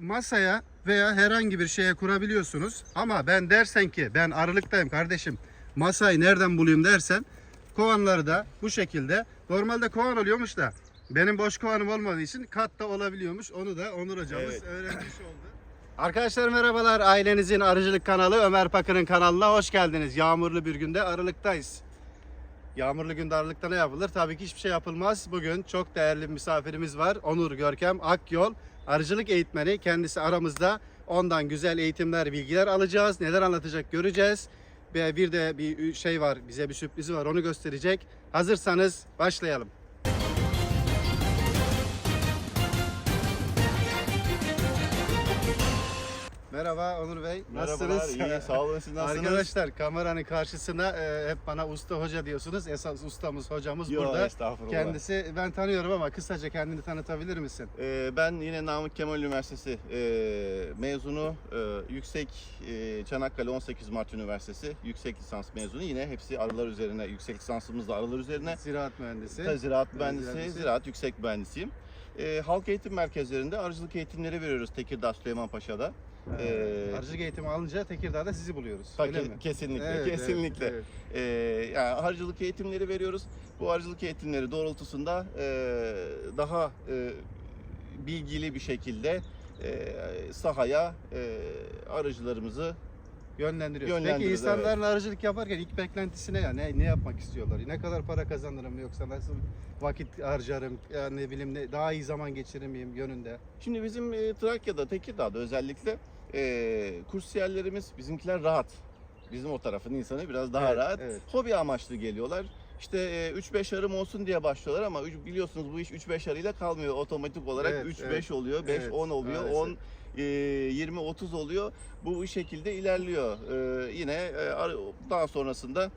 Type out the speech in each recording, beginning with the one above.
masaya veya herhangi bir şeye kurabiliyorsunuz. Ama ben dersen ki ben arılıktayım kardeşim masayı nereden bulayım dersen kovanları da bu şekilde. Normalde kovan oluyormuş da benim boş kovanım olmadığı için katta olabiliyormuş. Onu da Onur hocamız Evet. öğrenmiş oldu. Arkadaşlar merhabalar. Ailenizin arıcılık kanalı Ömer Pakır'ın kanalına hoş geldiniz. Yağmurlu bir günde arılıktayız. Yağmurlu günde aralıkta ne yapılır? Tabii ki hiçbir şey yapılmaz. Bugün çok değerli bir misafirimiz var. Onur Görkem Akyol. Arıcılık eğitmeni. Kendisi aramızda. Ondan güzel eğitimler, bilgiler alacağız. Neler anlatacak göreceğiz. Ve bir de bir şey var. Bize bir sürprizi var. Onu gösterecek. Hazırsanız başlayalım. Merhaba Onur Bey. Merhabalar, Nasılsınız? iyi, sağ olun, siz nasılsınız? Arkadaşlar kameranın karşısına e, hep bana usta hoca diyorsunuz. Esas ustamız, hocamız Yo, burada. estağfurullah. Kendisi ben tanıyorum ama kısaca kendini tanıtabilir misin? Ee, ben yine Namık Kemal Üniversitesi e, mezunu, e, yüksek e, Çanakkale 18 Mart Üniversitesi yüksek lisans mezunu. Yine hepsi arılar üzerine, yüksek lisansımız da arılar üzerine. Ziraat mühendisi. Ziraat Ben mühendisi, mühendisi. ziraat yüksek mühendisiyim. E, halk eğitim merkezlerinde arıcılık eğitimleri veriyoruz Tekirdağ Süleymanpaşa'da. Ee, Ee, arıcılık eğitimi alınca Tekirdağ'da sizi buluyoruz. Ta- Öyle mi? Kesinlikle, Evet, evet, kesinlikle. evet. Ee, yani arıcılık eğitimleri veriyoruz. Bu arıcılık eğitimleri doğrultusunda e, daha e, bilgili bir şekilde e, sahaya e, arıcılarımızı Yönlendiriyoruz. Peki Yönlendiriyoruz, insanların arıcılık yaparken ilk beklentisi ne ya? Ne, ne yapmak istiyorlar? Ne kadar para kazanırım yoksa nasıl vakit harcarım? Ya ne bileyim ne, daha iyi zaman geçirir miyim yönünde? Şimdi bizim e, Trakya'da, Tekirdağ'da özellikle e, kursiyerlerimiz bizimkiler rahat. Bizim o tarafın insanı biraz daha Evet, rahat. evet. Hobi amaçlı geliyorlar. İşte e, 3-5 arım olsun diye başlıyorlar ama biliyorsunuz bu iş 3-5 arıyla kalmıyor. Otomatik olarak Evet, 3-5 evet. oluyor, 5-10 Evet, oluyor, maalesef. 10 e, 20-30 oluyor. Bu bu şekilde ilerliyor. Yine daha sonrasında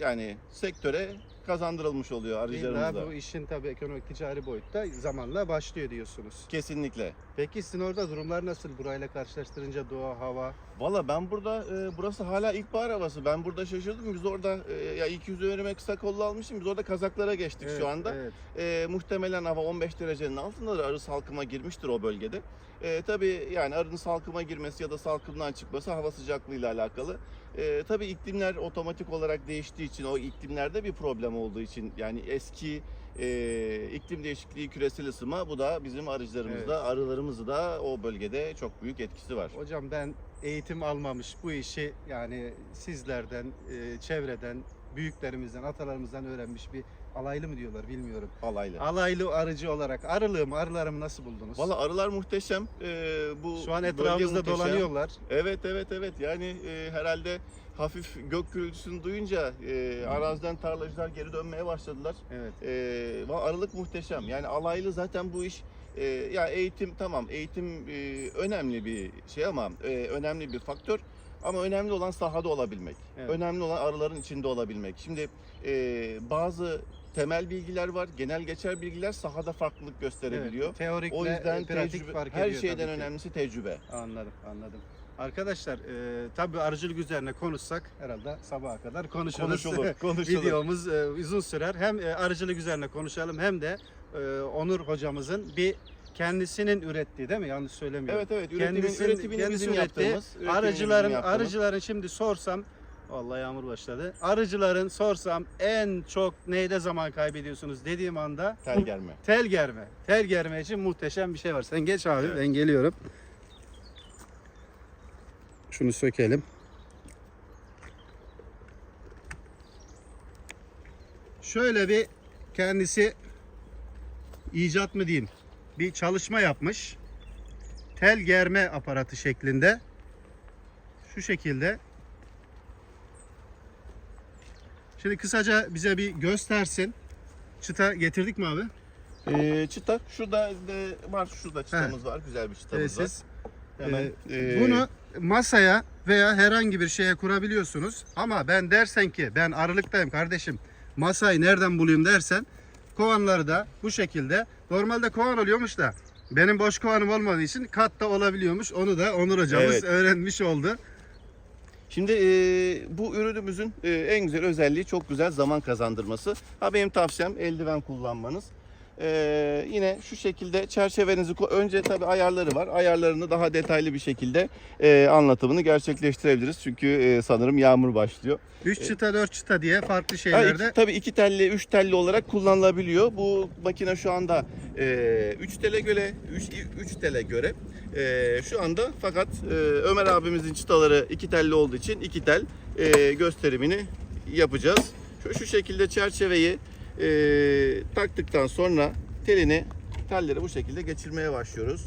yani sektöre kazandırılmış oluyor Değil mi? arıcılarımız da. Bu işin tabii ekonomik ticari boyutta zamanla başlıyor diyorsunuz. Kesinlikle. Peki sizin orada durumlar nasıl? Burayla karşılaştırınca doğa, hava. Valla ben burada e, burası hala ilkbahar havası. Ben burada şaşırdım. Biz orada e, ya 200 önüme kısa kollu almışım. Biz orada kazaklara geçtik Evet, şu anda. Evet. E, muhtemelen hava 15 derecenin altındadır. Arı salkıma girmiştir o bölgede. E, tabii yani arının salkıma girmesi ya da salkımdan çıkması hava sıcaklığıyla alakalı. E, tabii iklimler otomatik olarak değiştiği için o iklimlerde bir problem olduğu için yani eski e, iklim değişikliği küresel ısınma bu da bizim arıcılarımızda arılarımızı da o bölgede çok büyük etkisi var. Hocam ben eğitim almamış bu işi yani sizlerden, e, çevreden, büyüklerimizden, atalarımızdan öğrenmiş bir alaylı mı diyorlar bilmiyorum. Alaylı. Alaylı arıcı olarak arılığımı, arılarımı nasıl buldunuz? Valla arılar muhteşem. Ee, bu Şu an etrafımızda dolanıyorlar. Evet evet evet. Yani e, herhalde hafif gök gürültüsünü duyunca e, araziden tarlacılar geri dönmeye başladılar. Evet. E, arılık muhteşem. Yani alaylı zaten bu iş e, ya eğitim tamam eğitim e, önemli bir şey ama e, önemli bir faktör. Ama önemli olan sahada olabilmek. Evet. Önemli olan arıların içinde olabilmek. Şimdi e, bazı temel bilgiler var, genel geçer bilgiler sahada farklılık gösterebiliyor. Evet. Teorikle O yüzden e, pratik tecrübe, fark her ediyor şeyden tabii ki. önemlisi tecrübe. Anladım, anladım. Arkadaşlar, e, tabii arıcılık üzerine konuşsak herhalde sabaha kadar konuşuruz. Konuşulur, konuşulur. Videomuz e, uzun sürer. Hem e, arıcılık üzerine konuşalım hem de e, Onur hocamızın bir kendisinin ürettiği değil mi? Yanlış söylemiyorum. Evet evet, üretimin, Kendisinin- üretimini kendisi bizim üretti. yaptığımız. Arıcıların bizim yaptığımız. arıcıların şimdi sorsam Vallahi yağmur başladı. Arıcıların sorsam en çok neyde zaman kaybediyorsunuz dediğim anda tel germe. tel germe. Tel germe için muhteşem bir şey var. Sen geç abi Evet. ben geliyorum. Şunu sökelim. Şöyle bir kendisi icat mı diyeyim bir çalışma yapmış. Tel germe aparatı şeklinde. Şu şekilde. Şimdi kısaca bize bir göstersin. Çıta getirdik mi abi? Ee, çıta şurada de var şurada çıtamız var. Güzel bir çıtamız Ee, var. siz Hemen Ee, ee, Bunu masaya veya herhangi bir şeye kurabiliyorsunuz. Ama ben dersen ki ben arılıktayım kardeşim masayı nereden bulayım dersen kovanları da bu şekilde. Normalde kovan oluyormuş da benim boş kovanım olmadığı için katta olabiliyormuş. Onu da Onur hocamız Evet. öğrenmiş oldu. Şimdi ee, bu ürünümüzün ee, en güzel özelliği çok güzel zaman kazandırması. Ha benim tavsiyem eldiven kullanmanız. Ee, yine şu şekilde çerçevenizi önce tabii ayarları var. Ayarlarını daha detaylı bir şekilde e, anlatımını gerçekleştirebiliriz. Çünkü e, sanırım yağmur başlıyor. 3 çıta 4 çıta diye farklı Ha, şeylerde. iki, tabii iki telli, üç telli olarak kullanılabiliyor. Bu makine şu anda e, 3 tele göre, 3, 3 tele göre e, şu anda fakat e, Ömer abimizin çıtaları iki telli olduğu için iki tel e, gösterimini yapacağız. Şu, şu şekilde çerçeveyi e, taktıktan sonra telini telleri bu şekilde geçirmeye başlıyoruz.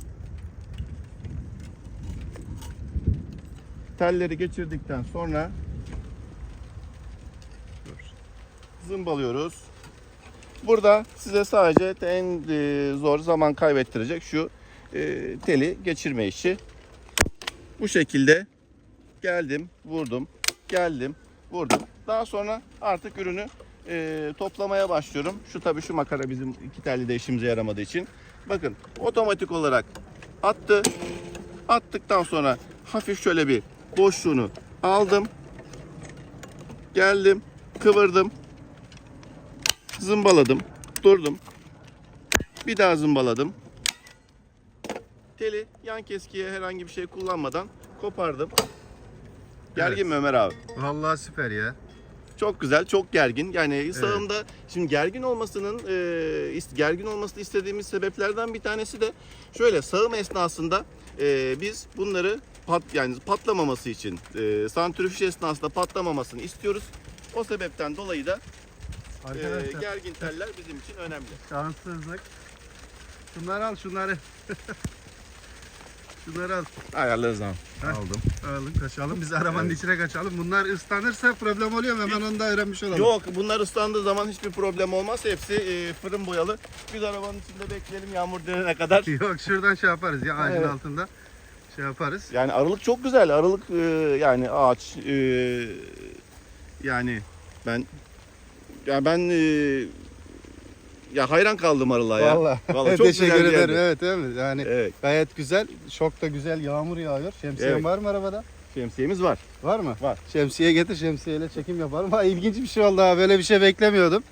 Telleri geçirdikten sonra zımbalıyoruz. Burada size sadece en e, zor zaman kaybettirecek şu e, teli geçirme işi. Bu şekilde geldim, vurdum, geldim, vurdum. Daha sonra artık ürünü e, toplamaya başlıyorum. Şu tabii şu makara bizim iki telli de işimize yaramadığı için. Bakın otomatik olarak attı. Attıktan sonra hafif şöyle bir boşluğunu aldım. Geldim, kıvırdım, zımbaladım, durdum. Bir daha zımbaladım. Teli yan keskiye herhangi bir şey kullanmadan kopardım. Gergin mi Ömer abi? Vallahi süper ya. Çok güzel, çok gergin. Yani sağımda şimdi gergin olmasının e, gergin olmasını istediğimiz sebeplerden bir tanesi de şöyle sağım esnasında e, biz bunları pat yani patlamaması için e, santrifüj esnasında patlamamasını istiyoruz. O sebepten dolayı da e, gergin teller bizim için önemli. şanssızlık. Şunları al şunları. şunları al. Ayarlarız. Heh. Aldım. Alalım kaçalım. Biz arabanın Evet. içine kaçalım. Bunlar ıslanırsa problem oluyor mu? Hemen onu da öğrenmiş olalım. Yok bunlar ıslandığı zaman hiçbir problem olmaz. Hepsi e, fırın boyalı. Biz arabanın içinde bekleyelim yağmur dinene kadar. Yok şuradan şey yaparız ya ağacın Evet. altında. Şey yaparız. Yani aralık çok güzel. Aralık e, yani ağaç e, yani ben ya ben e, ya hayran kaldım arılığa ya. Vallahi. Vallahi çok Teşekkür güzel bir ederim. yerde. Evet değil mi? Yani Evet. gayet güzel. Çok da güzel yağmur yağıyor. Şemsiyen Evet. var mı arabada? Şemsiyemiz var. Var mı? Var. Şemsiye getir şemsiyeyle çekim yapalım. Ha, ilginç bir şey oldu ha. Böyle bir şey beklemiyordum.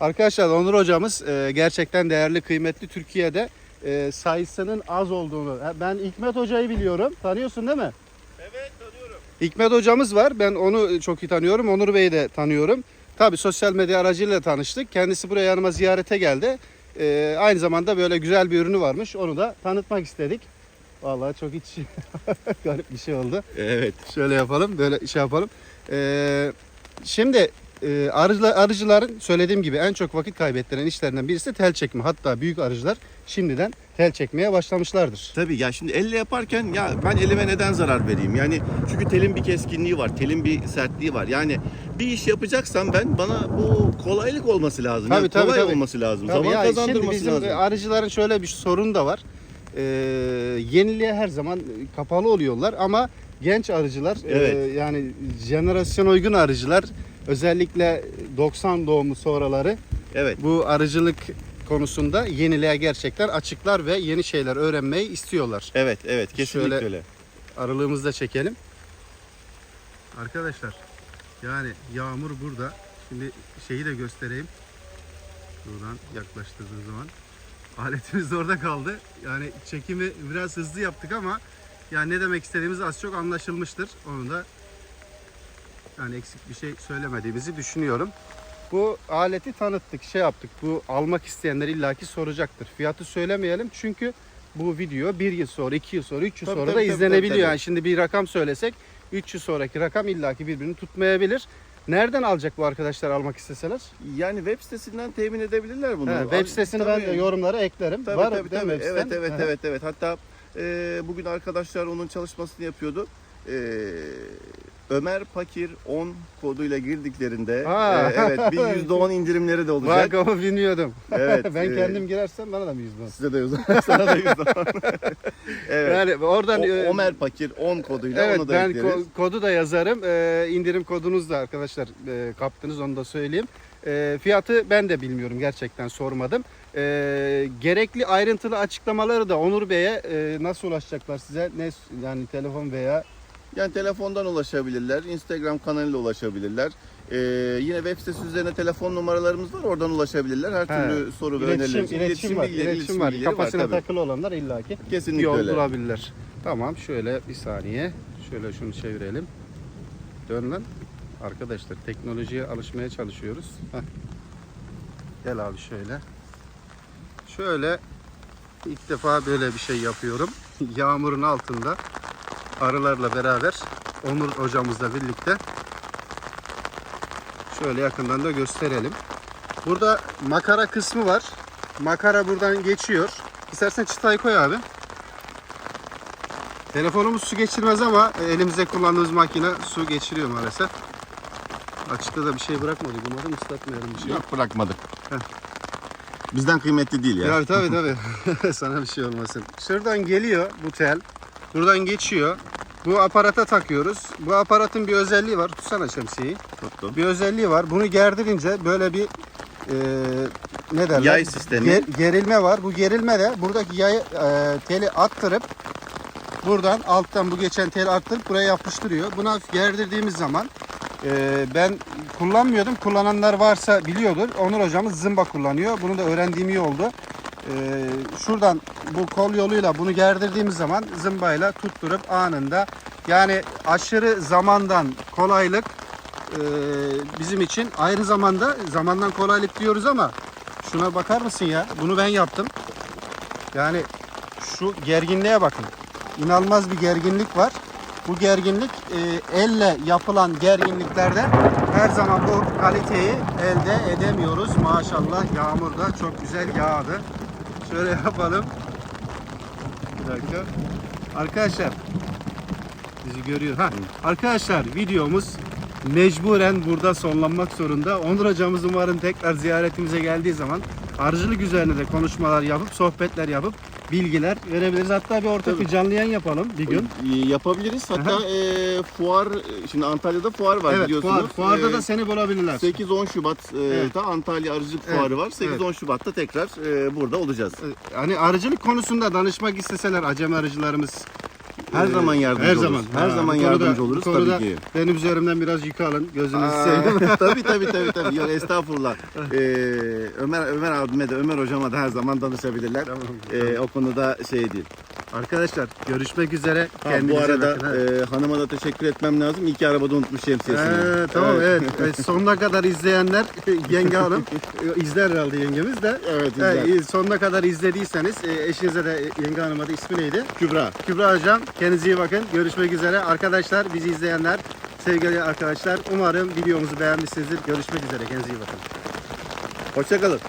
Arkadaşlar Onur hocamız e, gerçekten değerli, kıymetli Türkiye'de e, sayısının az olduğunu. Ha, Ben Hikmet hocayı biliyorum. Tanıyorsun değil mi? Evet tanıyorum. Hikmet hocamız var. Ben onu çok iyi tanıyorum. Onur Bey'i de tanıyorum. Tabii sosyal medya aracıyla tanıştık. Kendisi buraya yanıma ziyarete geldi. E, aynı zamanda böyle güzel bir ürünü varmış. Onu da tanıtmak istedik. Vallahi çok hiç garip bir şey oldu. Evet. Şöyle yapalım, böyle şey yapalım. Ee, şimdi e, arıcılar, arıcıların söylediğim gibi en çok vakit kaybettiren işlerinden birisi tel çekme. Hatta büyük arıcılar şimdiden tel çekmeye başlamışlardır. Tabii ya şimdi elle yaparken ya ben elime neden zarar vereyim? Yani çünkü telin bir keskinliği var, telin bir sertliği var. Yani bir iş yapacaksam ben bana bu kolaylık olması lazım. Tabii, yani tabii, kolay tabii. olması lazım. Tabii Zaman ya, şimdi kazandırması bizim lazım. arıcıların şöyle bir sorun da var. Ee, yeniliğe her zaman kapalı oluyorlar ama genç arıcılar e, Evet. yani jenerasyon uygun arıcılar özellikle 90 doğumlu sonraları Evet. bu arıcılık konusunda yeniliğe gerçekten açıklar ve yeni şeyler öğrenmeyi istiyorlar. Evet, evet. Kesinlikle Şöyle- öyle. Aralığımızı da çekelim. Arkadaşlar yani yağmur burada. Şimdi şeyi de göstereyim. Buradan yaklaştırdığım zaman. Aletimiz de orada kaldı. Yani çekimi biraz hızlı yaptık ama yani ne demek istediğimiz az çok anlaşılmıştır. Onu da yani eksik bir şey söylemediğimizi düşünüyorum. Bu aleti tanıttık, şey yaptık. Bu almak isteyenler illaki soracaktır. Fiyatı söylemeyelim çünkü bu video bir yıl sonra, iki yıl sonra, üç yıl Tabii, sonra tabii, da tabii, izlenebiliyor. tabii, tabii. Yani şimdi bir rakam söylesek 3 yıl sonraki rakam illaki birbirini tutmayabilir. Nereden alacak bu arkadaşlar almak isteseler? Yani web sitesinden temin edebilirler bunu. He, web sitesini ben de Tabii. yorumlara eklerim. Tabii Var tabii tabii. Evet evet He. evet evet. Hatta e, bugün arkadaşlar onun çalışmasını yapıyordu. E, Ömer Pakir 10 koduyla girdiklerinde Ha. e, evet bir %10 indirimleri de olacak. Bak ama bilmiyordum. Evet, ben e, kendim girersem bana da mı yüzden? Size de %10. Sana da %10. evet. Yani oradan O, e, Ömer Pakir 10 koduyla Evet onu da ben ekleriz. ko- kodu da yazarım. Ee, indirim kodunuz da arkadaşlar e, kaptınız onu da söyleyeyim. Ee, fiyatı ben de bilmiyorum gerçekten sormadım. Ee, gerekli ayrıntılı açıklamaları da Onur Bey'e e, nasıl ulaşacaklar size? Ne yani telefon veya Yani telefondan ulaşabilirler, Instagram kanalıyla ulaşabilirler. Ee, yine web sitesi üzerine telefon numaralarımız var, oradan ulaşabilirler. Her He. türlü soru ve İletişim, öneriler için iletişim, var. bilgileri, iletişim var. bilgileri Kafasına tabii. takılı olanlar illaki Kesinlikle yol öyle. bulabilirler. Tamam şöyle bir saniye. Şöyle şunu çevirelim. Dön lan. Arkadaşlar teknolojiye alışmaya çalışıyoruz. Heh. Gel abi şöyle. Şöyle ilk defa böyle bir şey yapıyorum. Yağmurun altında arılarla beraber Onur hocamızla birlikte şöyle yakından da gösterelim. Burada makara kısmı var. Makara buradan geçiyor. İstersen çıtayı koy abi. Telefonumuz su geçirmez ama elimizde kullandığımız makine su geçiriyor maalesef. Açıkta da bir şey bırakmadık. Umarım ıslatmayalım bir şey. Yok bırakmadık. Heh. Bizden kıymetli değil ya. Ya tabii tabii. Sana bir şey olmasın. Şuradan geliyor bu tel. Buradan geçiyor. Bu aparata takıyoruz. Bu aparatın bir özelliği var. Tutsana şemsiyeyi. Tuttum. Bir özelliği var. Bunu gerdirince böyle bir e, ne derler? Yay sistemi. Ger- gerilme var. Bu gerilme de buradaki yayı e, teli attırıp buradan alttan bu geçen teli attırıp buraya yapıştırıyor. Bunu hafif gerdirdiğimiz zaman e, ben kullanmıyordum. Kullananlar varsa biliyordur. Onur hocamız zımba kullanıyor. Bunu da öğrendiğim iyi oldu. E, şuradan bu kol yoluyla bunu gerdirdiğimiz zaman zımbayla tutturup anında yani aşırı zamandan kolaylık e, bizim için aynı zamanda zamandan kolaylık diyoruz ama şuna bakar mısın ya? Bunu ben yaptım. Yani şu gerginliğe bakın. İnanılmaz bir gerginlik var. Bu gerginlik e, elle yapılan gerginliklerde her zaman bu kaliteyi elde edemiyoruz. Maşallah yağmur da çok güzel yağdı. Şöyle yapalım. Dakika. Arkadaşlar bizi görüyor. Ha, arkadaşlar videomuz mecburen burada sonlanmak zorunda. Onur hocamız umarım tekrar ziyaretimize geldiği zaman arıcılık üzerine de konuşmalar yapıp sohbetler yapıp bilgiler verebiliriz. Hatta bir ortak Tabii. bir canlı yayın yapalım bir gün. Ee, Yapabiliriz. Hatta e, fuar, şimdi Antalya'da fuar var Evet, biliyorsunuz. fuar, fuarda Ee, da seni bulabilirler. 8-10 Şubat'ta Evet. Antalya Arıcılık Evet, Fuarı var. 8-10 Şubat'ta tekrar e, burada olacağız. Hani arıcılık konusunda danışmak isteseler acemi arıcılarımız Her e, zaman yardımcı her oluruz. zaman Her Ha, zaman konuda- yardımcı oluruz tabii ki. Benim üzerimden biraz yük alın. Gözünüzü seveyim. tabii tabii tabii tabii. Yok estağfurullah. Ee, Ömer Ömer abime de Ömer hocama da her zaman danışabilirler. Tamam. Ee, o konuda şey değil. Arkadaşlar görüşmek üzere. Ha, Kendinize bu arada bakın. Ha. e, hanıma da teşekkür etmem lazım. İyi ki arabada unutmuş şemsiyesini. Ee, tamam evet. Evet, sonuna kadar izleyenler yenge hanım e, izler herhalde yengemiz de. Evet, Evet, güzel. sonuna kadar izlediyseniz e, eşinize de e, yenge hanıma da ismi neydi? Kübra. Kübra hocam kendinize iyi bakın. Görüşmek üzere. Arkadaşlar bizi izleyenler sevgili arkadaşlar umarım videomuzu beğenmişsinizdir. Görüşmek üzere. Kendinize iyi bakın. Hoşçakalın.